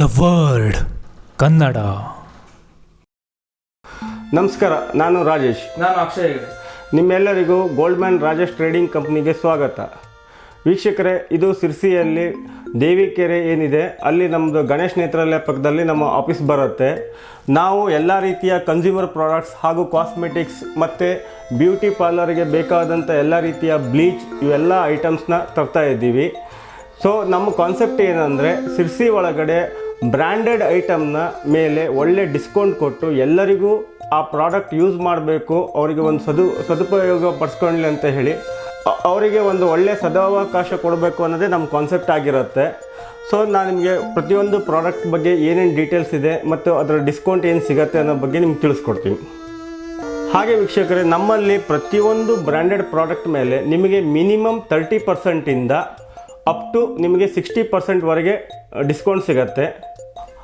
The word Kannada. ನಮಸ್ಕಾರ ನಾನು ರಾಜೇಶ್. ನಾನು ಅಕ್ಷಯ್. ನಿಮ್ಮೆಲ್ಲರಿಗೂ ಗೋಲ್ಡ್ಮ್ಯಾನ್ ರಾಜೇಶ್ ಟ್ರೇಡಿಂಗ್ ಕಂಪ್ನಿಗೆ ಸ್ವಾಗತ. ವೀಕ್ಷಕರೇ ಇದು ಸಿರ್ಸಿಯಲ್ಲಿ ದೇವಿಕೆರೆ ಏನಿದೆ ಅಲ್ಲಿ ನಮ್ಮದು ಗಣೇಶ್ ನೇತ್ರಾಲಯ ಪಕ್ಕದಲ್ಲಿ ನಮ್ಮ ಆಫೀಸ್ ಬರುತ್ತೆ. ನಾವು ಎಲ್ಲ ರೀತಿಯ ಕನ್ಸ್ಯೂಮರ್ ಪ್ರಾಡಕ್ಟ್ಸ್ ಹಾಗೂ ಕಾಸ್ಮೆಟಿಕ್ಸ್ ಮತ್ತು ಬ್ಯೂಟಿ ಪಾರ್ಲರ್ಗೆ ಬೇಕಾದಂಥ ಎಲ್ಲ ರೀತಿಯ ಬ್ಲೀಚ್ ಇವೆಲ್ಲ ಐಟಮ್ಸ್ನ ತರ್ತಾ ಇದ್ದೀವಿ. ಸೊ ನಮ್ಮ ಕಾನ್ಸೆಪ್ಟ್ ಏನಂದರೆ ಸಿರ್ಸಿ ಒಳಗಡೆ ಬ್ರ್ಯಾಂಡೆಡ್ ಐಟಮ್ನ ಮೇಲೆ ಒಳ್ಳೆ ಡಿಸ್ಕೌಂಟ್ ಕೊಟ್ಟು ಎಲ್ಲರಿಗೂ ಆ ಪ್ರಾಡಕ್ಟ್ ಯೂಸ್ ಮಾಡಬೇಕು, ಅವರಿಗೆ ಒಂದು ಸದು, ಸದುಪಯೋಗ ಪಡಿಸ್ಕೊಳ್ಳಿ ಅಂತ ಹೇಳಿ ಅವರಿಗೆ ಒಂದು ಒಳ್ಳೆಯ ಸದಾವಕಾಶ ಕೊಡಬೇಕು ಅನ್ನೋದೇ ನಮ್ಮ ಕಾನ್ಸೆಪ್ಟ್ ಆಗಿರುತ್ತೆ. ಸೊ ನಾನು ನಿಮಗೆ ಪ್ರತಿಯೊಂದು ಪ್ರಾಡಕ್ಟ್ ಬಗ್ಗೆ ಏನೇನು ಡೀಟೇಲ್ಸ್ ಇದೆ ಮತ್ತು ಅದರ ಡಿಸ್ಕೌಂಟ್ ಏನು ಸಿಗುತ್ತೆ ಅನ್ನೋ ಬಗ್ಗೆ ನಿಮ್ಗೆ ತಿಳಿಸ್ಕೊಡ್ತೀನಿ. ಹಾಗೆ ವೀಕ್ಷಕರೇ, ನಮ್ಮಲ್ಲಿ ಪ್ರತಿಯೊಂದು ಬ್ರ್ಯಾಂಡೆಡ್ ಪ್ರಾಡಕ್ಟ್ ಮೇಲೆ ನಿಮಗೆ ಮಿನಿಮಮ್ ತರ್ಟಿ ಪರ್ಸೆಂಟಿಂದ ಅಪ್ ಟು ನಿಮಗೆ ಸಿಕ್ಸ್ಟಿ ಪರ್ಸೆಂಟ್ವರೆಗೆ ಡಿಸ್ಕೌಂಟ್ ಸಿಗುತ್ತೆ.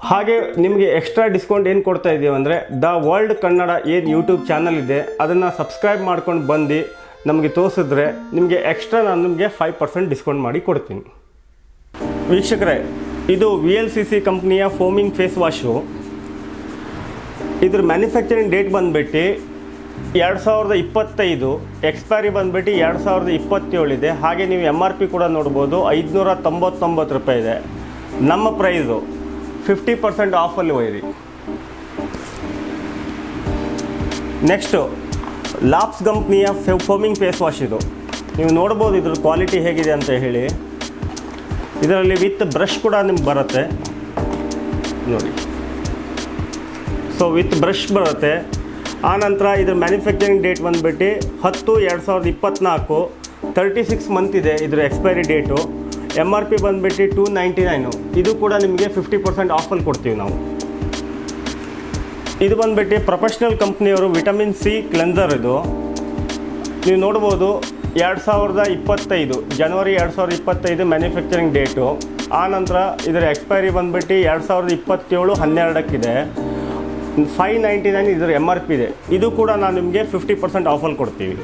ಹಾಗೆ ನಿಮಗೆ ಎಕ್ಸ್ಟ್ರಾ ಡಿಸ್ಕೌಂಟ್ ಏನು ಕೊಡ್ತಾ ಇದ್ದೀವಿ ಅಂದರೆ ದ ವರ್ಲ್ಡ್ ಕನ್ನಡ ಏನು ಯೂಟ್ಯೂಬ್ ಚಾನಲ್ ಇದೆ, ಅದನ್ನು ಸಬ್ಸ್ಕ್ರೈಬ್ ಮಾಡ್ಕೊಂಡು ಬಂದು, ನಮಗೆ ತೋರಿಸಿದ್ರೆ ನಿಮಗೆ ಎಕ್ಸ್ಟ್ರಾ ನಾನು ನಿಮಗೆ ಫೈವ್ ಪರ್ಸೆಂಟ್ ಡಿಸ್ಕೌಂಟ್ ಮಾಡಿ ಕೊಡ್ತೀನಿ. ವೀಕ್ಷಕರೇ, ಇದು ವಿ ಎಲ್ ಸಿ ಸಿ ಕಂಪ್ನಿಯ ಫೋಮಿಂಗ್ ಫೇಸ್ ವಾಶು ಇದ್ರ ಮ್ಯಾನುಫ್ಯಾಕ್ಚರಿಂಗ್ ಡೇಟ್ ಬಂದುಬಿಟ್ಟು ಎರಡು ಸಾವಿರದ ಇಪ್ಪತ್ತೈದು ಎಕ್ಸ್ಪೈರಿ ಬಂದುಬಿಟ್ಟು ಎರಡು ಸಾವಿರದ ಇಪ್ಪತ್ತೇಳಿದೆ ಹಾಗೆ ನೀವು ಎಂ ಆರ್ ಪಿ ಕೂಡ ನೋಡ್ಬೋದು, ಐದುನೂರ ತೊಂಬತ್ತೊಂಬತ್ತು ರೂಪಾಯಿ ಇದೆ. ನಮ್ಮ ಪ್ರೈಸು ಫಿಫ್ಟಿ ಪರ್ಸೆಂಟ್ ಆಫಲ್ಲಿ ಒಯ್ಯಿರಿ. ನೆಕ್ಸ್ಟು ಲಾಪ್ಸ್ ಕಂಪ್ನಿಯ ಫೋಮಿಂಗ್ ಫೇಸ್ ವಾಶ್ ಇದು. ನೀವು ನೋಡ್ಬೋದು ಇದ್ರ ಕ್ವಾಲಿಟಿ ಹೇಗಿದೆ ಅಂತ ಹೇಳಿ. ಇದರಲ್ಲಿ ವಿತ್ ಬ್ರಷ್ ಕೂಡ ನಿಮ್ಗೆ ಬರುತ್ತೆ. ನೋಡಿ. ಸೊ ವಿತ್ ಬ್ರಷ್ ಬರುತ್ತೆ. ಆನಂತರ ಇದ್ರ ಮ್ಯಾನುಫ್ಯಾಕ್ಚರಿಂಗ್ ಡೇಟ್ ಬಂದುಬಿಟ್ಟು ಹತ್ತು ಎರಡು ಸಾವಿರದ ಇಪ್ಪತ್ತ್ನಾಲ್ಕು ತರ್ಟಿ ಸಿಕ್ಸ್ ಮಂತ್ ಇದೆ ಇದ್ರ expiry date M R P ಬಂದುಬಿಟ್ಟು ಟೂ ನೈಂಟಿ ನೈನು ಇದು ಕೂಡ ನಿಮಗೆ ಫಿಫ್ಟಿ ಪರ್ಸೆಂಟ್ ಆಫಲ್ಲಿ ಕೊಡ್ತೀವಿ ನಾವು. ಇದು ಬಂದುಬಿಟ್ಟು ಪ್ರೊಫೆಷ್ನಲ್ ಕಂಪ್ನಿಯವರು ವಿಟಮಿನ್ ಸಿ ಕ್ಲೆನ್ಸರ್ ಇದು. ನೀವು ನೋಡ್ಬೋದು ಎರಡು ಸಾವಿರದ ಇಪ್ಪತ್ತೈದು ಜನವರಿ ಎರಡು ಸಾವಿರದ ಇಪ್ಪತ್ತೈದು ಮ್ಯಾನುಫ್ಯಾಕ್ಚರಿಂಗ್ ಡೇಟು ಆ ನಂತರ ಇದರ ಎಕ್ಸ್ಪೈರಿ ಬಂದುಬಿಟ್ಟು ಎರಡು ಸಾವಿರದ ಇಪ್ಪತ್ತೇಳು, ಹನ್ನೆರಡಕ್ಕಿದೆ. ಫೈವ್ ನೈಂಟಿ ನೈನ್ ಇದರ ಎಂ ಆರ್ ಪಿ ಇದೆ. ಇದು ಕೂಡ ನಾನು ನಿಮಗೆ ಫಿಫ್ಟಿ ಪರ್ಸೆಂಟ್ ಆಫಲ್ಲಿ ಕೊಡ್ತೀವಿ.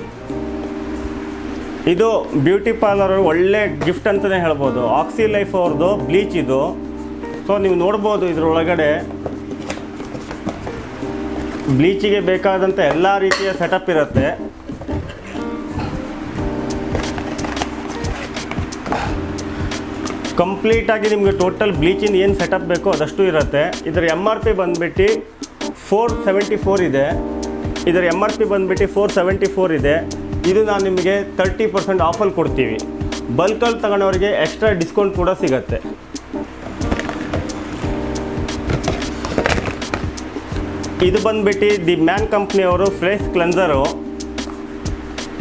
ಇದು ಬ್ಯೂಟಿ ಪಾರ್ಲರ್ ಒಳ್ಳೆ ಗಿಫ್ಟ್ ಅಂತಲೇ ಹೇಳ್ಬೋದು. ಆಕ್ಸಿ ಲೈಫ್ ಅವ್ರದ್ದು ಬ್ಲೀಚ್ ಇದು. ಸೊ ನೀವು ನೋಡ್ಬೋದು ಇದರೊಳಗಡೆ ಬ್ಲೀಚಿಗೆ ಬೇಕಾದಂಥ ಎಲ್ಲ ರೀತಿಯ ಸೆಟಪ್ ಇರುತ್ತೆ. ಕಂಪ್ಲೀಟಾಗಿ ನಿಮಗೆ ಟೋಟಲ್ ಬ್ಲೀಚಿಂದ ಏನು ಸೆಟಪ್ ಬೇಕೋ ಅದಷ್ಟು ಇರುತ್ತೆ. ಇದರ ಎಂ ಆರ್ ಪಿ ಬಂದುಬಿಟ್ಟು ಫೋರ್ ಸೆವೆಂಟಿ ಫೋರ್ ಇದೆ. ಇದರ ಎಂ ಆರ್ ಪಿ ಬಂದುಬಿಟ್ಟು ಫೋರ್ ಸೆವೆಂಟಿ ಫೋರ್ ಇದೆ. ಇದು ನಾನು ನಿಮಗೆ ತರ್ಟಿ ಪರ್ಸೆಂಟ್ ಆಫಲ್ಲಿ ಕೊಡ್ತೀವಿ. ಬಲ್ಕಲ್ಲಿ ತಗೊಳ್ಳೋರಿಗೆ ಎಕ್ಸ್ಟ್ರಾ ಡಿಸ್ಕೌಂಟ್ ಕೂಡ ಸಿಗತ್ತೆ. ಇದು ಬಂದ್ಬಿಟ್ಟು ದಿ ಮ್ಯಾನ್ ಕಂಪ್ನಿಯವರು ಫ್ರೆಶ್ ಕ್ಲೆನ್ಸರು.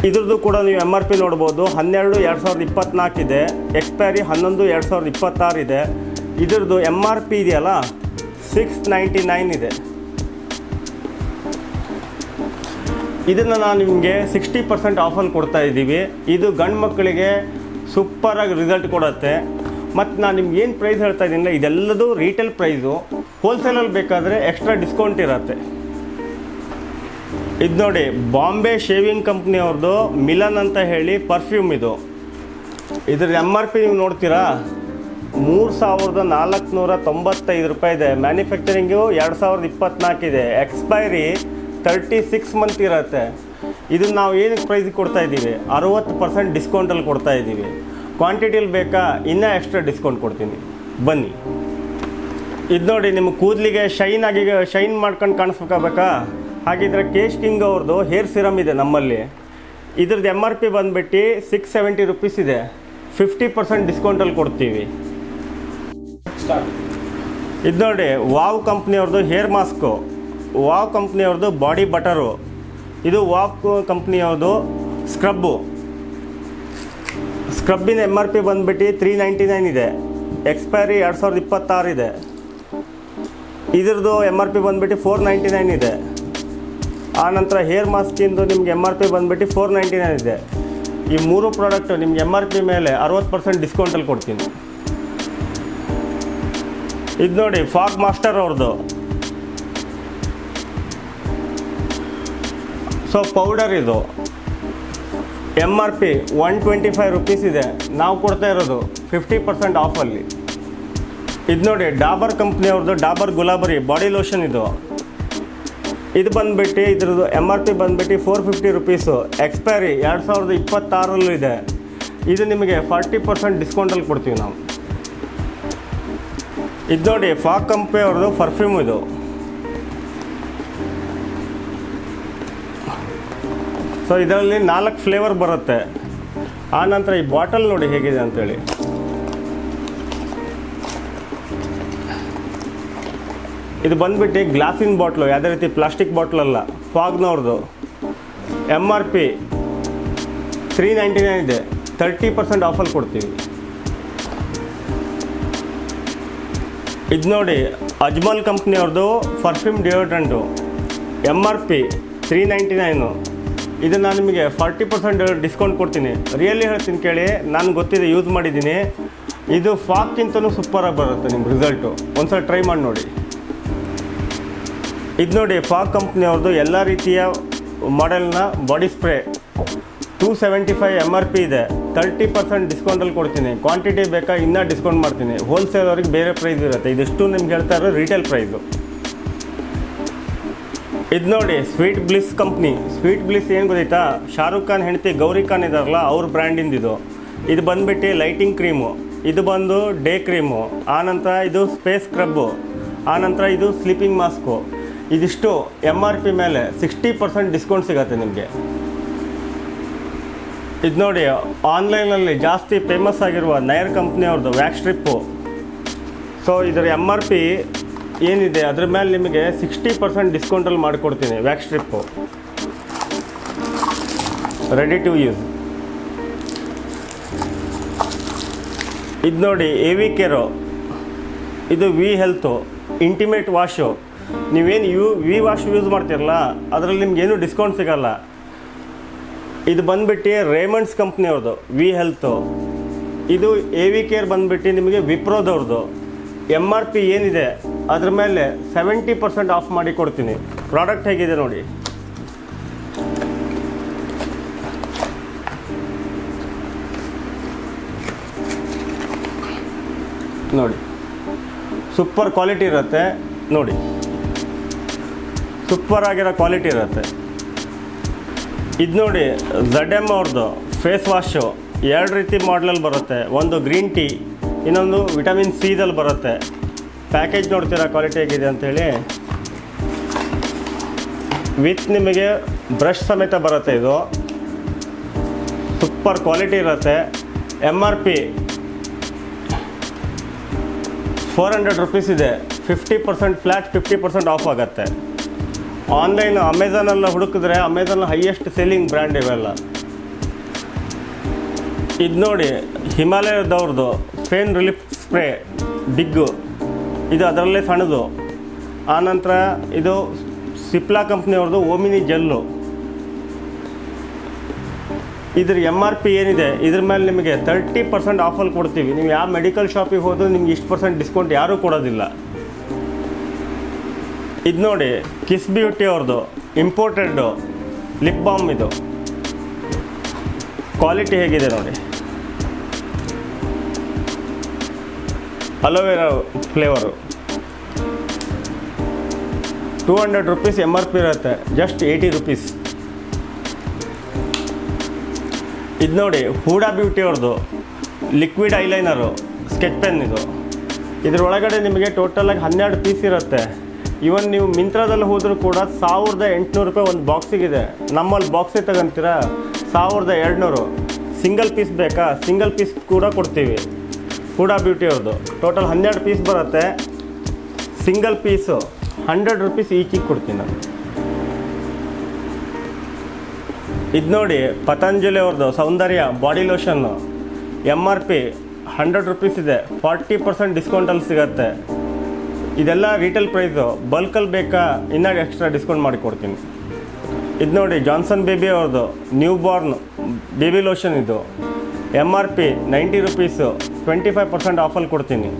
ಇದ್ರದ್ದು ಕೂಡ ನೀವು ಎಂ ಆರ್ ಪಿ ನೋಡ್ಬೋದು. ಹನ್ನೆರಡು ಎರಡು ಸಾವಿರದ ಇಪ್ಪತ್ತ್ನಾಲ್ಕು ಇದೆ. ಎಕ್ಸ್ಪೈರಿ ಹನ್ನೊಂದು ಎರಡು ಸಾವಿರದ ಇಪ್ಪತ್ತಾರು ಇದೆ. ಇದ್ರದ್ದು ಎಂ ಆರ್ ಪಿ ಇದೆಯಲ್ಲ? ಸಿಕ್ಸ್ ನೈಂಟಿ ನೈನ್ ಇದೆ. ಇದನ್ನು ನಾನು ನಿಮಗೆ ಸಿಕ್ಸ್ಟಿ ಪರ್ಸೆಂಟ್ ಆಫರ್ ಕೊಡ್ತಾ ಇದ್ದೀವಿ. ಇದು ಗಂಡು ಮಕ್ಕಳಿಗೆ ಸೂಪರಾಗಿ ರಿಸಲ್ಟ್ ಕೊಡುತ್ತೆ. ಮತ್ತು ನಾನು ನಿಮ್ಗೆ ಏನು ಪ್ರೈಸ್ ಹೇಳ್ತಾ ಇದ್ದೀನಿ ಇದೆಲ್ಲದೂ ರೀಟೇಲ್ ಪ್ರೈಸು ಹೋಲ್ಸೇಲಲ್ಲಿ ಬೇಕಾದರೆ ಎಕ್ಸ್ಟ್ರಾ ಡಿಸ್ಕೌಂಟ್ ಇರುತ್ತೆ. ಇದು ನೋಡಿ ಬಾಂಬೆ ಶೇವಿಂಗ್ ಕಂಪ್ನಿಯವ್ರದ್ದು ಮಿಲನ್ ಅಂತ ಹೇಳಿ ಪರ್ಫ್ಯೂಮ್ ಇದು. ಇದ್ರ ಎಂ ಆರ್ ಪಿ ನೀವು ನೋಡ್ತೀರಾ? ಮೂರು ಸಾವಿರದ ನಾಲ್ಕುನೂರ ತೊಂಬತ್ತೈದು ರೂಪಾಯಿ ಇದೆ. ಮ್ಯಾನುಫ್ಯಾಕ್ಚರಿಂಗು ಎರಡು ಸಾವಿರದ ಇಪ್ಪತ್ತ್ನಾಲ್ಕು ಇದೆ. ಎಕ್ಸ್ಪೈರಿ ತರ್ಟಿ ಸಿಕ್ಸ್ ಮಂತ್ ಇರುತ್ತೆ. ಇದನ್ನು ನಾವು ಏನಕ್ಕೆ ಪ್ರೈಸಿಗೆ ಕೊಡ್ತಾ ಇದ್ದೀವಿ? ಅರುವತ್ತು ಪರ್ಸೆಂಟ್ ಡಿಸ್ಕೌಂಟಲ್ಲಿ ಕೊಡ್ತಾ ಇದ್ದೀವಿ. ಕ್ವಾಂಟಿಟಿಲಿ ಬೇಕಾ? ಇನ್ನೂ ಎಕ್ಸ್ಟ್ರಾ ಡಿಸ್ಕೌಂಟ್ ಕೊಡ್ತೀನಿ. ಬನ್ನಿ. ಇದು ನೋಡಿ ನಿಮ್ಮ ಕೂದಲಿಗೆ ಶೈನ್ ಆಗಿ ಶೈನ್ ಮಾಡ್ಕೊಂಡು ಕಾಣಿಸ್ಬೇಕಾಗಬೇಕಾ ಹಾಗಿದ್ರೆ ಕೇಶ್ ಕಿಂಗ್ ಅವ್ರದ್ದು ಹೇರ್ ಸಿರಮ್ ಇದೆ ನಮ್ಮಲ್ಲಿ. ಇದ್ರದ್ದು ಎಂ ಆರ್ ಪಿ ಬಂದುಬಿಟ್ಟು ಸಿಕ್ಸ್ ಸೆವೆಂಟಿ ರುಪೀಸ್ ಇದೆ. ಫಿಫ್ಟಿ ಪರ್ಸೆಂಟ್ ಡಿಸ್ಕೌಂಟಲ್ಲಿ ಕೊಡ್ತೀವಿ. ಇದು ನೋಡಿ ವಾವ್ ಕಂಪ್ನಿಯವ್ರದ್ದು ಹೇರ್ ಮಾಸ್ಕು ವಾವ್ ಕಂಪ್ನಿಯವ್ರದ್ದು ಬಾಡಿ ಬಟರು. ಇದು ವಾವ್ ಕಂಪ್ನಿಯವ್ರದ್ದು ಸ್ಕ್ರಬ್ಬು. ಸ್ಕ್ರಬ್ಬಿನ ಎಂ ಆರ್ ಪಿ ಬಂದುಬಿಟ್ಟು ತ್ರೀ ನೈಂಟಿ ನೈನ್ ಇದೆ. ಎಕ್ಸ್ಪೈರಿ ಎರಡು ಸಾವಿರದ ಇಪ್ಪತ್ತಾರು ಇದೆ. ಇದ್ರದ್ದು ಎಂ ಆರ್ ಪಿ ಬಂದುಬಿಟ್ಟು ಫೋರ್ ನೈಂಟಿ ನೈನ್ ಇದೆ ಆನಂತರ ಹೇರ್ ಮಾಸ್ಕಿಂದು ನಿಮ್ಗೆ ಎಂ ಆರ್ ಪಿ ಬಂದುಬಿಟ್ಟು ಫೋರ್ ನೈಂಟಿ ನೈನ್ ಇದೆ. ಈ ಮೂರು ಪ್ರಾಡಕ್ಟು ನಿಮ್ಗೆ ಎಂ ಆರ್ ಪಿ ಮೇಲೆ ಅರವತ್ತು ಪರ್ಸೆಂಟ್ ಡಿಸ್ಕೌಂಟಲ್ಲಿ ಕೊಡ್ತೀನಿ. ಇದು ನೋಡಿ ಫಾಗ್ ಮಾಸ್ಟರ್ ಅವ್ರದ್ದು ಸೊ ಪೌಡರ್ ಇದು. M R P one twenty five rupees ಇದೆ. ನಾವು ಕೊಡ್ತಾ ಇರೋದು ಫಿಫ್ಟಿ ಪರ್ಸೆಂಟ್ ಆಫಲ್ಲಿ ಇದು ನೋಡಿ ಡಾಬರ್ ಕಂಪ್ನಿಯವ್ರದ್ದು ಡಾಬರ್ ಗುಲಾಬರಿ ಬಾಡಿ ಲೋಷನ್ ಇದು. ಇದು ಬಂದುಬಿಟ್ಟು, ಇದ್ರದ್ದು ಎಂ ಆರ್ ಪಿ ಬಂದುಬಿಟ್ಟು ಫೋರ್ ಫಿಫ್ಟಿ ರುಪೀಸು ಎಕ್ಸ್ಪೈರಿ ಎರಡು ಸಾವಿರದ ಇಪ್ಪತ್ತಾರಲ್ಲೂ ಇದೆ. ಇದು ನಿಮಗೆ ಫಾರ್ಟಿ ಪರ್ಸೆಂಟ್ ಡಿಸ್ಕೌಂಟಲ್ಲಿ ಕೊಡ್ತೀವಿ ನಾವು. ಇದು ನೋಡಿ ಫಾಕ್ ಕಂಪ್ನಿಯವ್ರದ್ದು ಪರ್ಫ್ಯೂಮ್ ಇದು. ಸೊ ಇದರಲ್ಲಿ ನಾಲ್ಕು ಫ್ಲೇವರ್ ಬರುತ್ತೆ. ಆ ನಂತರ ಈ ಬಾಟಲ್ ನೋಡಿ ಹೇಗಿದೆ ಅಂತೇಳಿ. ಇದು ಬಂದ್ಬಿಟ್ಟು ಗ್ಲಾಸಿನ ಬಾಟ್ಲು ಯಾವುದೇ ರೀತಿ ಪ್ಲಾಸ್ಟಿಕ್ ಬಾಟ್ಲಲ್ಲ ಫಾಗ್ನವ್ರದ್ದು M R P three ninety nine ಇದೆ. ತರ್ಟಿ ಪರ್ಸೆಂಟ್ ಆಫರ್ ಕೊಡ್ತೀವಿ. ಇದು ನೋಡಿ Ajmal ಕಂಪ್ನಿಯವ್ರದ್ದು perfume deodorant M R P three ninety nine ಇದು ನಾನು ನಿಮಗೆ ಫಾರ್ಟಿ ಪರ್ಸೆಂಟ್ ಡಿಸ್ಕೌಂಟ್ ಕೊಡ್ತೀನಿ. ರಿಯಲಿ ಹೇಳ್ತೀನಿ ಕೇಳಿ, ನಾನು ಗೊತ್ತಿದೆ ಯೂಸ್ ಮಾಡಿದ್ದೀನಿ. ಇದು ಫಾಕ್ಗಿಂತಲೂ ಸೂಪರಾಗಿ ಬರುತ್ತೆ ನಿಮ್ಮ ರಿಸಲ್ಟು ಒಂದ್ಸಲ ಟ್ರೈ ಮಾಡಿ ನೋಡಿ. ಇದು ನೋಡಿ ಫಾಕ್ ಕಂಪ್ನಿಯವ್ರದ್ದು ಎಲ್ಲ ರೀತಿಯ ಮಾಡೆಲ್ನ body spray two seventy five M R P ಇದೆ ತರ್ಟಿ ಪರ್ಸೆಂಟ್ ಡಿಸ್ಕೌಂಟಲ್ಲಿ ಕೊಡ್ತೀನಿ. ಕ್ವಾಂಟಿಟಿ ಬೇಕಾ, ಇನ್ನೂ ಡಿಸ್ಕೌಂಟ್ ಮಾಡ್ತೀನಿ. ಹೋಲ್ಸೇಲ್ ಅವ್ರಿಗೆ ಬೇರೆ ಪ್ರೈಸ್ ಇರುತ್ತೆ. ಇದಿಷ್ಟು ನಿಮ್ಗೆ ಹೇಳ್ತಾ ಇರೋ ರಿಟೇಲ್ ಪ್ರೈಸು ಇದು ನೋಡಿ sweet bliss company sweet bliss ಏನು ಗೊತ್ತಾಯ್ತಾ ಶಾರುಖ್ ಖಾನ್ ಹೆಂಡತಿ ಗೌರಿ ಖಾನ್ ಇದಾರಲ್ಲ, ಅವ್ರ ಬ್ರ್ಯಾಂಡಿಂದ ಇದು ಇದು. ಬಂದ್ಬಿಟ್ಟು ಲೈಟಿಂಗ್ ಕ್ರೀಮು ಇದು ಬಂದು ಡೇ ಕ್ರೀಮು ಆನಂತರ ಇದು ಸ್ಪೇಸ್ ಸ್ಕ್ರಬ್ಬು ಆನಂತರ ಇದು ಸ್ಲೀಪಿಂಗ್ ಮಾಸ್ಕು ಇದಿಷ್ಟು ಎಂ ಆರ್ ಪಿ ಮೇಲೆ ಸಿಕ್ಸ್ಟಿ ಪರ್ಸೆಂಟ್ ಡಿಸ್ಕೌಂಟ್ ಸಿಗುತ್ತೆ ನಿಮಗೆ. ಇದು ನೋಡಿ ಆನ್ಲೈನಲ್ಲಿ ಜಾಸ್ತಿ ಫೇಮಸ್ ಆಗಿರುವ ನಯರ್ ಕಂಪ್ನಿಯವ್ರದ್ದು ವ್ಯಾಕ್ಸ್ ಸ್ಟ್ರಿಪ್ಪು ಸೊ ಇದರ ಎಂ ಆರ್ ಪಿ ಏನಿದೆ ಅದ್ರ ಮೇಲೆ ನಿಮಗೆ ಸಿಕ್ಸ್ಟಿ ಪರ್ಸೆಂಟ್ ಡಿಸ್ಕೌಂಟಲ್ಲಿ ಮಾಡಿಕೊಡ್ತೀನಿ wax strip ready to use ಇದು ನೋಡಿ ಎ ವಿ ಕೇರು ಇದು ವಿ ಹೆಲ್ತು ಇಂಟಿಮೇಟ್ ವಾಶು ನೀವೇನು ಯೂ ವಿ ವಾಶ್ ಯೂಸ್ ಮಾಡ್ತಿರಲ್ಲ, ಅದರಲ್ಲಿ ನಿಮಗೇನು ಡಿಸ್ಕೌಂಟ್ ಸಿಗಲ್ಲ. ಇದು ಬಂದುಬಿಟ್ಟು ರೇಮಂಡ್ಸ್ ಕಂಪ್ನಿಯವ್ರದ್ದು ವಿ ಹೆಲ್ತು ಇದು ಎ ವಿ ಕೇರ್ ಬಂದುಬಿಟ್ಟು ನಿಮಗೆ ವಿಪ್ರೋದವ್ರದ್ದು ಎಂ ಆರ್ ಪಿ ಏನಿದೆ ಅದ್ರ ಮೇಲೆ ಸೆವೆಂಟಿ ಪರ್ಸೆಂಟ್ ಆಫ್ ಮಾಡಿ ಕೊಡ್ತೀನಿ. ಪ್ರಾಡಕ್ಟ್ ಹೇಗಿದೆ ನೋಡಿ. ನೋಡಿ. ಸೂಪರ್ ಕ್ವಾಲಿಟಿ ಇರುತ್ತೆ. ನೋಡಿ. ಸೂಪರ್ ಆಗಿರೋ ಕ್ವಾಲಿಟಿ ಇರುತ್ತೆ. ಇದು ನೋಡಿ ಝಡ್ ಎಂ ಅವ್ರದ್ದು ಫೇಸ್ ವಾಶು ಎರಡು ರೀತಿ ಮಾಡಲಲ್ಲಿ ಬರುತ್ತೆ. ಒಂದು ಗ್ರೀನ್ ಟೀ ಇನ್ನೊಂದು ವಿಟಮಿನ್ ಸಿದಲ್ಲಿ ಬರುತ್ತೆ. ಪ್ಯಾಕೇಜ್ ನೋಡ್ತೀರಾ ಕ್ವಾಲಿಟಿ ಹೇಗಿದೆ ಅಂಥೇಳಿ ವಿತ್ ನಿಮಗೆ ಬ್ರಷ್ ಸಮೇತ ಬರುತ್ತೆ ಇದು. ಸೂಪರ್ ಕ್ವಾಲಿಟಿ ಇರುತ್ತೆ. M R P four hundred rupees ಇದೆ. Fifty percent flat fifty percent off ಆಗುತ್ತೆ. ಆನ್ಲೈನ್ ಅಮೆಝಾನಲ್ಲಿ ಹುಡುಕಿದ್ರೆ ಅಮೆಝಾನ್ ಹೈಯೆಸ್ಟ್ ಸೆಲ್ಲಿಂಗ್ ಬ್ರ್ಯಾಂಡ್ ಇವೆಲ್ಲ. ಇದು ನೋಡಿ ಹಿಮಾಲಯದವ್ರದ್ದು ಫೇನ್ ರಿಲೀಫ್ ಸ್ಪ್ರೇ ಬಿಗ್ಗು ಇದು ಅದರಲ್ಲೇ ಸಣ್ಣದು. ಆನಂತರ ಇದು ಸಿಪ್ಲಾ ಕಂಪ್ನಿಯವ್ರದ್ದು ಓಮಿನಿ ಜೆಲ್ಲು. ಇದ್ರ ಎಂ ಆರ್ ಪಿ ಏನಿದೆ, ಇದ್ರ ಮೇಲೆ ನಿಮಗೆ ತರ್ಟಿ ಪರ್ಸೆಂಟ್ ಆಫರ್ ಕೊಡ್ತೀವಿ. ನೀವು ಯಾವ ಮೆಡಿಕಲ್ ಶಾಪಿಗೆ ಹೋದರೂ ನಿಮ್ಗೆ ಇಷ್ಟು ಪರ್ಸೆಂಟ್ ಡಿಸ್ಕೌಂಟ್ ಯಾರೂ ಕೊಡೋದಿಲ್ಲ. ಇದು ನೋಡಿ ಕಿಸ್ ಬ್ಯೂಟಿ ಅವ್ರದ್ದು ಇಂಪೋರ್ಟೆಡ್ ಲಿಪ್ ಬಾಮ್ ಇದು. ಕ್ವಾಲಿಟಿ ಹೇಗಿದೆ ನೋಡಿ. Aloe vera flavour. Two hundred rupees M R P ಇರುತ್ತೆ. ಜಸ್ಟ್ ಏಯ್ಟಿ ರುಪೀಸ್ ಇದು ನೋಡಿ ಹೂಡಾ ಬ್ಯೂಟಿ ಅವ್ರದ್ದು ಲಿಕ್ವಿಡ್ ಐಲೈನರು ಸ್ಕೆಚ್ ಪೆನ್ ಇದು. ಇದ್ರೊಳಗಡೆ ನಿಮಗೆ ಟೋಟಲಾಗಿ ಹನ್ನೆರಡು ಪೀಸ್ ಇರುತ್ತೆ. ಇವನ್ ನೀವು ಮಿಂತ್ರಾದಲ್ಲಿ ಹೋದರೂ ಕೂಡ ಸಾವಿರದ ಎಂಟುನೂರು ರೂಪಾಯಿ ಒಂದು ಬಾಕ್ಸಿಗಿದೆ ನಮ್ಮಲ್ಲಿ ಬಾಕ್ಸೇ ತಗೊಂತೀರಾ? ಸಾವಿರದ ಎರಡುನೂರು. ಸಿಂಗಲ್ ಪೀಸ್ ಬೇಕಾ? ಸಿಂಗಲ್ ಪೀಸ್ ಕೂಡ ಕೊಡ್ತೀವಿ. ಹೂಡಾ ಬ್ಯೂಟಿ ಅವ್ರದ್ದು. ಟೋಟಲ್ ಹನ್ನೆರಡು ಪೀಸ್ ಬರುತ್ತೆ. ಸಿಂಗಲ್ ಪೀಸು ಹಂಡ್ರೆಡ್ ರುಪೀಸ್ ಈಚಿಗೆ ಕೊಡ್ತೀನಿ ನಾನು. ಇದು ನೋಡಿ, ಪತಂಜಲಿ ಅವ್ರದ್ದು, Saundarya body lotion M R P hundred rupees ಇದೆ. ಫಾರ್ಟಿ ಪರ್ಸೆಂಟ್ ಡಿಸ್ಕೌಂಟಲ್ಲಿ ಸಿಗುತ್ತೆ. ಇದೆಲ್ಲ ರಿಟೇಲ್ ಪ್ರೈಸು ಬಲ್ಕಲ್ಲಿ ಬೇಕಾ, ಇನ್ನೂ ಎಕ್ಸ್ಟ್ರಾ ಡಿಸ್ಕೌಂಟ್ ಮಾಡಿ ಕೊಡ್ತೀನಿ. ಇದು ನೋಡಿ ಜಾನ್ಸನ್ ಬೇಬಿ ಅವ್ರದ್ದು ನ್ಯೂ ಬಾರ್ನ್ ಬೇಬಿ ಲೋಷನ್ ಇದು. M R P ninety rupees twenty five percent ಆಫಲ್ಲಿ ಕೊಡ್ತೀನಿ.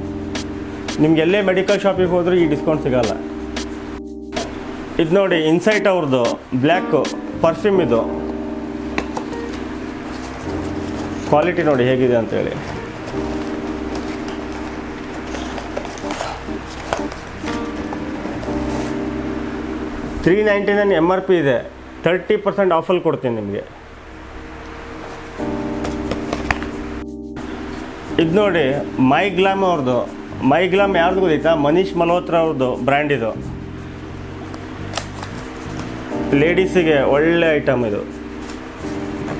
ನಿಮ್ಗೆ ಎಲ್ಲೇ ಮೆಡಿಕಲ್ ಶಾಪಿಗೆ ಹೋದರೂ ಈ ಡಿಸ್ಕೌಂಟ್ ಸಿಗೋಲ್ಲ. ಇದು ನೋಡಿ ಇನ್ಸೈಟ್ ಅವ್ರದ್ದು ಬ್ಲ್ಯಾಕು ಪರ್ಫ್ಯೂಮ್ ಇದು. ಕ್ವಾಲಿಟಿ ನೋಡಿ ಹೇಗಿದೆ ಅಂತೇಳಿ three ninety nine M R P ಇದೆ. ತರ್ಟಿ ಪರ್ಸೆಂಟ್ ಆಫಲ್ಲಿ ಕೊಡ್ತೀನಿ ನಿಮಗೆ. ಇದು ನೋಡಿ ಮೈ ಗ್ಲಾಮ್ ಅವ್ರದ್ದು ಮೈ ಗ್ಲಾಮ್ ಯಾರ್ದು ಗೊತ್ತಾ? ಮನೀಶ್ ಮಲ್ಹೋತ್ರ ಅವ್ರದ್ದು ಬ್ರ್ಯಾಂಡ್ ಇದು. ಲೇಡೀಸಿಗೆ ಒಳ್ಳೆ ಐಟಮ್ ಇದು.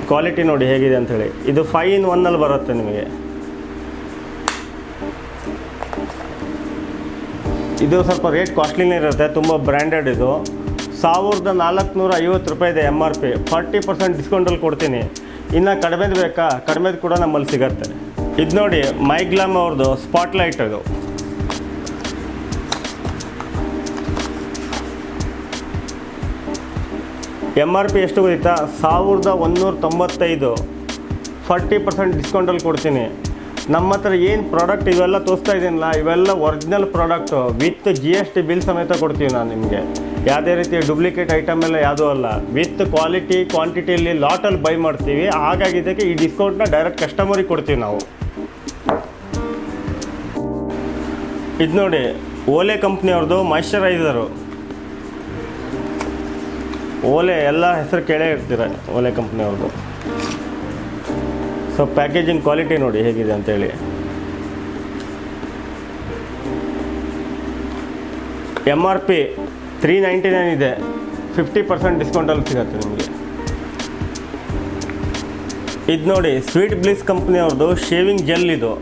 ಕ್ವಾಲಿಟಿ ನೋಡಿ ಹೇಗಿದೆ ಅಂಥೇಳಿ. ಇದು ಫೈ ಇನ್ ಒನ್ನಲ್ಲಿ ಬರುತ್ತೆ ನಿಮಗೆ. ಇದು ಸ್ವಲ್ಪ ರೇಟ್ ಕಾಸ್ಟ್ಲಿನೇ ಇರುತ್ತೆ, ತುಂಬ ಬ್ರ್ಯಾಂಡೆಡ್ ಇದು. ಸಾವಿರದ ನಾಲ್ಕುನೂರ ಐವತ್ತು ರೂಪಾಯಿ ಇದೆ M R P forty percent ಡಿಸ್ಕೌಂಟಲ್ಲಿ ಕೊಡ್ತೀನಿ. ಇನ್ನು ಕಡಿಮೆದು ಬೇಕಾ? ಕಡಿಮೆದು ಕೂಡ ನಮ್ಮಲ್ಲಿ ಸಿಗತ್ತೆ. ಇದು ನೋಡಿ ಮೈಗ್ಲಾಮ್ ಅವ್ರದ್ದು ಸ್ಪಾಟ್ಲೈಟ್ ಅದು. ಎಂ ಆರ್ ಪಿ ಎಷ್ಟು ಗೊತ್ತಾ? ಸಾವಿರದ ಒಂದೂರ ತೊಂಬತ್ತೈದು. ಫಾರ್ಟಿ ಪರ್ಸೆಂಟ್ ಡಿಸ್ಕೌಂಟಲ್ಲಿ ಕೊಡ್ತೀನಿ. ನಮ್ಮ ಹತ್ರ ಏನು ಪ್ರಾಡಕ್ಟ್ ಇವೆಲ್ಲ ತೋರಿಸ್ತಾ ಇದ್ದೀನಲ್ಲ, ಇವೆಲ್ಲ original product with G S T bill ಸಮೇತ ಕೊಡ್ತೀವಿ ನಾನು ನಿಮಗೆ. ಯಾವುದೇ ರೀತಿ ಡೂಪ್ಲಿಕೇಟ್ ಐಟಮ್ ಎಲ್ಲ ಯಾವುದೂ ಅಲ್ಲ. ವಿತ್ ಕ್ವಾಲಿಟಿ ಕ್ವಾಂಟಿಟಿಯಲ್ಲಿ ಲಾಟಲ್ಲಿ ಬೈ ಮಾಡ್ತೀವಿ. ಹಾಗಾಗಿ ಇದಕ್ಕೆ ಈ ಡಿಸ್ಕೌಂಟ್ನ ಡೈರೆಕ್ಟ್ ಕಸ್ಟಮರಿಗೆ ಕೊಡ್ತೀವಿ ನಾವು. ಇದು ನೋಡಿ, ಓಲೆ ಕಂಪ್ನಿಯವ್ರದ್ದು ಮಾಯ್ಶ್ಚರೈಸರು ಓಲೆ ಎಲ್ಲ ಹೆಸರು ಕೇಳೇ ಇರ್ತೀರ ಓಲೆ ಕಂಪ್ನಿಯವ್ರದ್ದು ಸೊ ಪ್ಯಾಕೇಜಿಂಗ್ ಕ್ವಾಲಿಟಿ ನೋಡಿ ಹೇಗಿದೆ ಅಂತೇಳಿ. M R P three ninety nine ಇದೆ ಫಿಫ್ಟಿ ಪರ್ಸೆಂಟ್ ಡಿಸ್ಕೌಂಟಲ್ಲಿ ಸಿಗುತ್ತೆ ನಿಮಗೆ. ಇದು ನೋಡಿ ಸ್ವೀಟ್ ಬ್ಲಿಸ್ ಕಂಪ್ನಿಯವ್ರದ್ದು ಶೇವಿಂಗ್ ಜೆಲ್ ಇದು.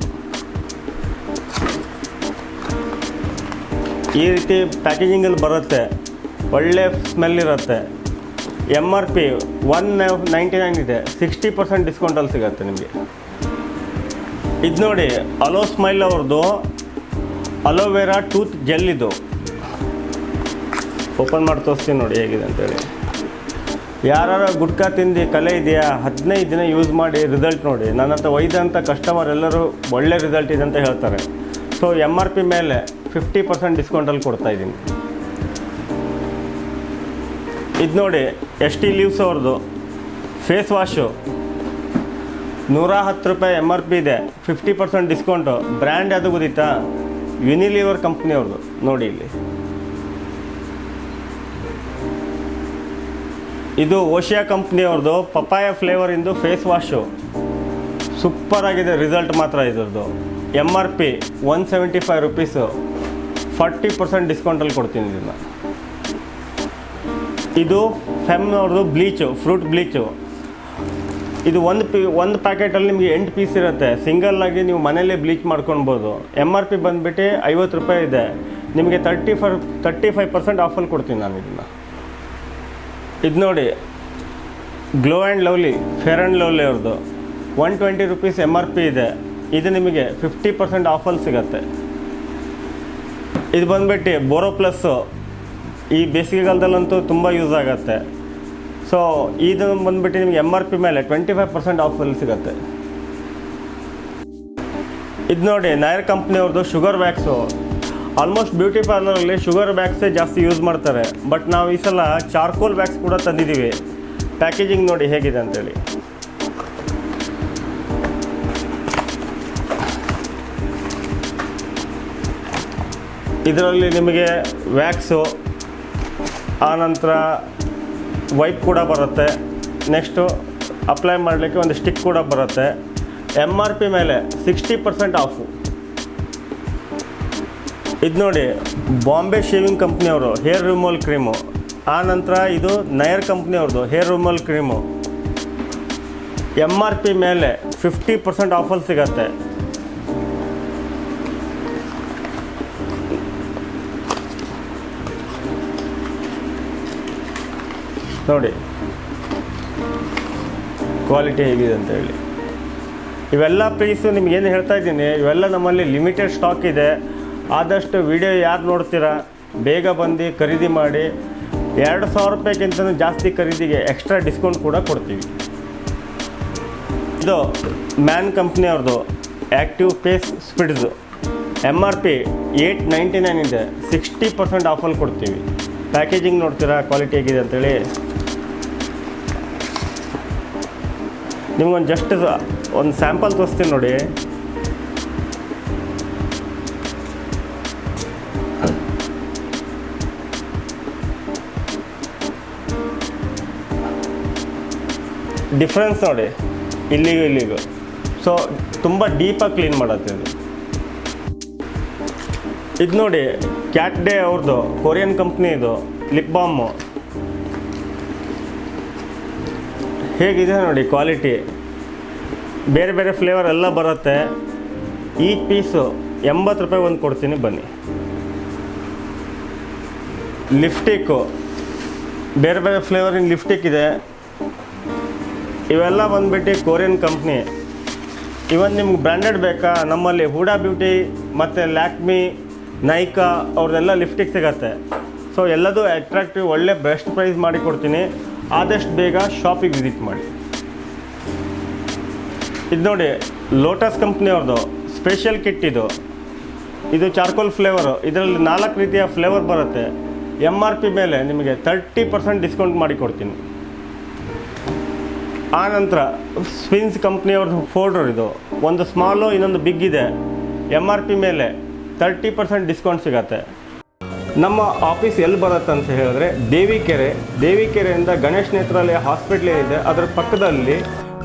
ಈ ರೀತಿ ಪ್ಯಾಕೇಜಿಂಗಲ್ಲಿ ಬರುತ್ತೆ, ಒಳ್ಳೆ ಸ್ಮೆಲ್ ಇರುತ್ತೆ M R P one ninety nine ಇದೆ ಸಿಕ್ಸ್ಟಿ ಪರ್ಸೆಂಟ್ ಡಿಸ್ಕೌಂಟಲ್ಲಿ ಸಿಗುತ್ತೆ ನಿಮಗೆ. ಇದು ನೋಡಿ ಅಲೋ ಸ್ಮೈಲ್ ಅವ್ರದ್ದು ಅಲೋವೆರಾ ಟೂತ್ ಜೆಲ್ ಇದು. ಓಪನ್ ಮಾಡಿ ತೋರಿಸ್ತೀನಿ ನೋಡಿ ಹೇಗಿದೆ ಅಂತೇಳಿ. ಯಾರು ಗುಟ್ಕಾ ತಿಂದು ಕಲೆ ಇದೆಯಾ, ಹದಿನೈದು ದಿನ ಯೂಸ್ ಮಾಡಿ ರಿಸಲ್ಟ್ ನೋಡಿ. ನನ್ನ ಹತ್ರ ಒಯ್ದಂಥ ಕಸ್ಟಮರ್ ಎಲ್ಲರೂ ಒಳ್ಳೆ ರಿಸಲ್ಟ್ ಇದೆ ಅಂತ ಹೇಳ್ತಾರೆ. ಸೊ ಎಂ ಆರ್ ಪಿ ಮೇಲೆ ಫಿಫ್ಟಿ ಪರ್ಸೆಂಟ್ ಡಿಸ್ಕೌಂಟಲ್ಲಿ ಕೊಡ್ತಾ ಇದ್ದೀನಿ. ಇದು ನೋಡಿ ಎಸ್ ಟಿ ಲೀವ್ಸ್ ಅವ್ರದ್ದು ಫೇಸ್ ವಾಶು ನೂರ ಹತ್ತು ರೂಪಾಯಿ ಎಂ ಆರ್ ಪಿ ಇದೆ ಫಿಫ್ಟಿ ಪರ್ಸೆಂಟ್ ಡಿಸ್ಕೌಂಟು ಬ್ರ್ಯಾಂಡ್ ಅದು ಗೊತ್ತಿತ್ತಾ? ಯುನಿಲಿವರ್ ಕಂಪ್ನಿಯವ್ರದ್ದು ನೋಡಿ ಇಲ್ಲಿ. ಇದು ಓಷಿಯಾ ಕಂಪ್ನಿಯವ್ರದ್ದು ಪಪಾಯ ಫ್ಲೇವರಿಂದು ಫೇಸ್ ವಾಶು ಸೂಪರ್ ಆಗಿದೆ ರಿಸಲ್ಟ್ ಮಾತ್ರ ಇದ್ರದ್ದು. M R P one seventy five rupees forty percent ಡಿಸ್ಕೌಂಟಲ್ಲಿ ಕೊಡ್ತೀನಿ ಇದನ್ನು. ಇದು ಫೆಮ್ನವ್ರದ್ದು ಬ್ಲೀಚು ಫ್ರೂಟ್ ಬ್ಲೀಚು ಇದು ಒಂದು ಪಿ, ಒಂದು ಪ್ಯಾಕೆಟಲ್ಲಿ ನಿಮಗೆ ಎಂಟು ಪೀಸ್ ಇರುತ್ತೆ. ಸಿಂಗಲ್ಲಾಗಿ ನೀವು ಮನೇಲೇ ಬ್ಲೀಚ್ ಮಾಡ್ಕೊಳ್ಬೋದು. ಎಂ ಆರ್ ಪಿ ಬಂದುಬಿಟ್ಟು ಐವತ್ತು ರೂಪಾಯಿ ಇದೆ. ನಿಮಗೆ thirty five thirty five percent ಆಫಲ್ಲಿ ಕೊಡ್ತೀನಿ ನಾನು ಇದನ್ನು. ಇದು ನೋಡಿ. Glow and lovely fair and lovely ಅವ್ರದ್ದು. One twenty rupees M R P ಇದೆ. ಇದು ನಿಮಗೆ ಫಿಫ್ಟಿ ಪರ್ಸೆಂಟ್ ಆಫಲ್ಲಿ ಸಿಗತ್ತೆ. ಇದು ಬಂದ್ಬಿಟ್ಟು ಬೋರೋ ಪ್ಲಸ್ಸು ಈ ಬೇಸಿಗೆಗಾಲದಲ್ಲಂತೂ ತುಂಬ ಯೂಸ್ ಆಗುತ್ತೆ. ಸೊ ಇದು ಬಂದ್ಬಿಟ್ಟು ನಿಮಗೆ ಎಂ ಆರ್ ಪಿ ಮೇಲೆ ಟ್ವೆಂಟಿ ಫೈವ್ ಪರ್ಸೆಂಟ್ ಆಫಲ್ಲಿ ಸಿಗುತ್ತೆ. ಇದು ನೋಡಿ ನಾಯರ್ ಕಂಪ್ನಿಯವ್ರದ್ದು ಶುಗರ್ ವ್ಯಾಕ್ಸು ಆಲ್ಮೋಸ್ಟ್ ಬ್ಯೂಟಿ ಪಾರ್ಲರಲ್ಲಿ ಶುಗರ್ ವ್ಯಾಕ್ಸೇ ಜಾಸ್ತಿ ಯೂಸ್ ಮಾಡ್ತಾರೆ. ಬಟ್ ನಾವು ಈ ಸಲ ಚಾರ್ಕೋಲ್ ಬ್ಯಾಗ್ಸ್ ಕೂಡ ತಂದಿದ್ದೀವಿ ಪ್ಯಾಕೇಜಿಂಗ್ ನೋಡಿ ಹೇಗಿದೆ ಅಂತೇಳಿ. ಇದರಲ್ಲಿ ನಿಮಗೆ ವ್ಯಾಕ್ಸು ಆನಂತರ ವೈಪ್ ಕೂಡ ಬರುತ್ತೆ. ನೆಕ್ಸ್ಟು ಅಪ್ಲೈ ಮಾಡಲಿಕ್ಕೆ ಒಂದು ಸ್ಟಿಕ್ ಕೂಡ ಬರುತ್ತೆ. ಎಂ ಆರ್ ಪಿ ಮೇಲೆ ಸಿಕ್ಸ್ಟಿ ಪರ್ಸೆಂಟ್ ಆಫು. ಇದು ನೋಡಿ, ಬಾಂಬೆ ಶೇವಿಂಗ್ ಕಂಪ್ನಿಯವರು, ಹೇರ್ ರಿಮೂವಲ್ ಕ್ರೀಮು. ಆ ನಂತರ ಇದು Nair ಕಂಪ್ನಿಯವ್ರದ್ದು, hair removal cream. M R P ಮೇಲೆ ಫಿಫ್ಟಿ ಪರ್ಸೆಂಟ್ ಆಫರ್ ಸಿಗತ್ತೆ. ನೋಡಿ. ಕ್ವಾಲಿಟಿ ಹೇಗಿದೆ ಅಂತ ಹೇಳಿ. ಇವೆಲ್ಲ ನಿಮ್ಗೆ ಏನು ಹೇಳ್ತಾ ಇದ್ದೀನಿ, ಇವೆಲ್ಲ ನಮ್ಮಲ್ಲಿ ಲಿಮಿಟೆಡ್ ಸ್ಟಾಕ್ ಇದೆ. ಆದಷ್ಟು ವಿಡಿಯೋ ಯಾರು ನೋಡ್ತೀರಾ, ಬೇಗ ಬಂದು ಖರೀದಿ ಮಾಡಿ. ಎರಡು ಸಾವಿರ ರೂಪಾಯಿಗಿಂತ ಜಾಸ್ತಿ ಖರೀದಿಗೆ ಎಕ್ಸ್ಟ್ರಾ ಡಿಸ್ಕೌಂಟ್ ಕೂಡ ಕೊಡ್ತೀವಿ. ಇದು ಮ್ಯಾನ್ ಕಂಪ್ನಿಯವ್ರದ್ದು active face ಸ್ಪಿಡ್ಸು M R P eight ninety nine ಇದೆ. ಸಿಕ್ಸ್ಟಿ ಪರ್ಸೆಂಟ್ ಆಫರ್ ಕೊಡ್ತೀವಿ. ಪ್ಯಾಕೇಜಿಂಗ್ ನೋಡ್ತೀರಾ ಕ್ವಾಲಿಟಿ ಹೇಗಿದೆ ಅಂತೇಳಿ ನಿಮ್ಗೊಂದು ಜಸ್ಟ್ ಒಂದು ಸ್ಯಾಂಪಲ್ ತೋರಿಸ್ತೀನಿ ನೋಡಿ. ಡಿಫ್ರೆನ್ಸ್ ನೋಡಿ, ಇಲ್ಲಿಗೂ ಇಲ್ಲಿಗೂ. ಸೊ ತುಂಬ ಡೀಪಾಗಿ ಕ್ಲೀನ್ ಮಾಡತ್ತೆ ಇದು. ಇದು ನೋಡಿ ಕ್ಯಾಟ್ ಡೇ ಅವ್ರದ್ದು ಕೊರಿಯನ್ ಕಂಪ್ನಿ ಇದು ಲಿಪ್ ಬಾಮು ಹೇಗಿದೆ ನೋಡಿ ಕ್ವಾಲಿಟಿ ಬೇರೆ ಬೇರೆ ಫ್ಲೇವರ್ ಎಲ್ಲ ಬರುತ್ತೆ. ಈ ಪೀಸು ಎಂಬತ್ತು ರೂಪಾಯಿ ಒಂದು ಕೊಡ್ತೀನಿ, ಬನ್ನಿ. ಲಿಫ್ಟಿಕ್ಕು ಬೇರೆ ಬೇರೆ ಫ್ಲೇವರಿನ ಲಿಫ್ಟಿಕ್ ಇದೆ. ಇವೆಲ್ಲ ಬಂದ್ಬಿಟ್ಟು ಕೊರಿಯನ್ ಕಂಪ್ನಿ ಇವನ್ ನಿಮ್ಗೆ ಬ್ರ್ಯಾಂಡೆಡ್ ಬೇಕಾ? ನಮ್ಮಲ್ಲಿ ಹೂಡಾ ಬ್ಯೂಟಿ ಮತ್ತು ಲ್ಯಾಕ್ಮಿ ನೈಕಾ ಅವ್ರದ್ದೆಲ್ಲ ಲಿಫ್ಟಿಕ್ ಸಿಗತ್ತೆ. ಸೊ ಎಲ್ಲದೂ ಅಟ್ರಾಕ್ಟಿವ್ ಒಳ್ಳೆ ಬೆಸ್ಟ್ ಪ್ರೈಸ್ ಮಾಡಿ ಕೊಡ್ತೀನಿ. ಆದಷ್ಟು ಬೇಗ ಶಾಪಿಗೆ ವಿಸಿಟ್ ಮಾಡಿ. ಇದು ನೋಡಿ ಲೋಟಸ್ ಕಂಪ್ನಿಯವ್ರದ್ದು ಸ್ಪೆಷಲ್ ಕಿಟ್ ಇದು. ಇದು ಚಾರ್ಕೋಲ್ ಫ್ಲೇವರು ಇದರಲ್ಲಿ ನಾಲ್ಕು ರೀತಿಯ ಫ್ಲೇವರ್ ಬರುತ್ತೆ. ಎಂ ಆರ್ ಪಿ ಮೇಲೆ ನಿಮಗೆ ತರ್ಟಿ ಪರ್ಸೆಂಟ್ ಡಿಸ್ಕೌಂಟ್ ಮಾಡಿ ಕೊಡ್ತೀನಿ. ಆ ನಂತರ ಸ್ವಿನ್ಸ್ ಕಂಪ್ನಿಯವ್ರದ್ದು ಫೋಲ್ಡರ್ ಇದು. ಒಂದು ಸ್ಮಾಲು ಇನ್ನೊಂದು ಬಿಗ್ ಇದೆ. ಎಂ ಆರ್ ಪಿ ಮೇಲೆ ತರ್ಟಿ ಪರ್ಸೆಂಟ್ ಡಿಸ್ಕೌಂಟ್ ಸಿಗತ್ತೆ. ನಮ್ಮ ಆಫೀಸ್ ಎಲ್ಲಿ ಬರುತ್ತೆ ಅಂತ ಹೇಳಿದ್ರೆ, ದೇವಿಕೆರೆ. ದೇವಿಕೆರೆಯಿಂದ ಗಣೇಶ್ ನೇತ್ರಾಲಯ ಹಾಸ್ಪಿಟ್ಲ್ ಏನಿದೆ, ಅದರ ಪಕ್ಕದಲ್ಲಿ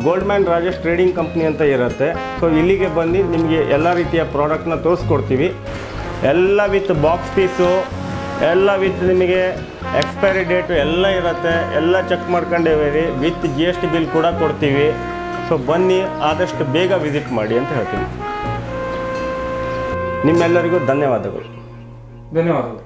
gold man Rajesh trading company ಅಂತ ಇರುತ್ತೆ. ಸೊ ಇಲ್ಲಿಗೆ ಬಂದು ನಿಮಗೆ ಎಲ್ಲ ರೀತಿಯ ಪ್ರಾಡಕ್ಟ್ನ ತೋರಿಸ್ಕೊಡ್ತೀವಿ. ಎಲ್ಲ ವಿತ್ ಬಾಕ್ಸ್ ಪೀಸು ಎಲ್ಲ ವಿತ್ ನಿಮಗೆ ಎಕ್ಸ್ಪೈರಿ ಡೇಟು ಎಲ್ಲ ಇರುತ್ತೆ. ಎಲ್ಲ check ಮಾಡ್ಕೊಂಡಿವಿ with G S T bill ಕೂಡ ಕೊಡ್ತೀವಿ. ಸೊ ಬನ್ನಿ, ಆದಷ್ಟು ಬೇಗ ವಿಸಿಟ್ ಮಾಡಿ ಅಂತ ಹೇಳ್ತೀನಿ. ನಿಮ್ಮೆಲ್ಲರಿಗೂ ಧನ್ಯವಾದಗಳು. ಧನ್ಯವಾದಗಳು.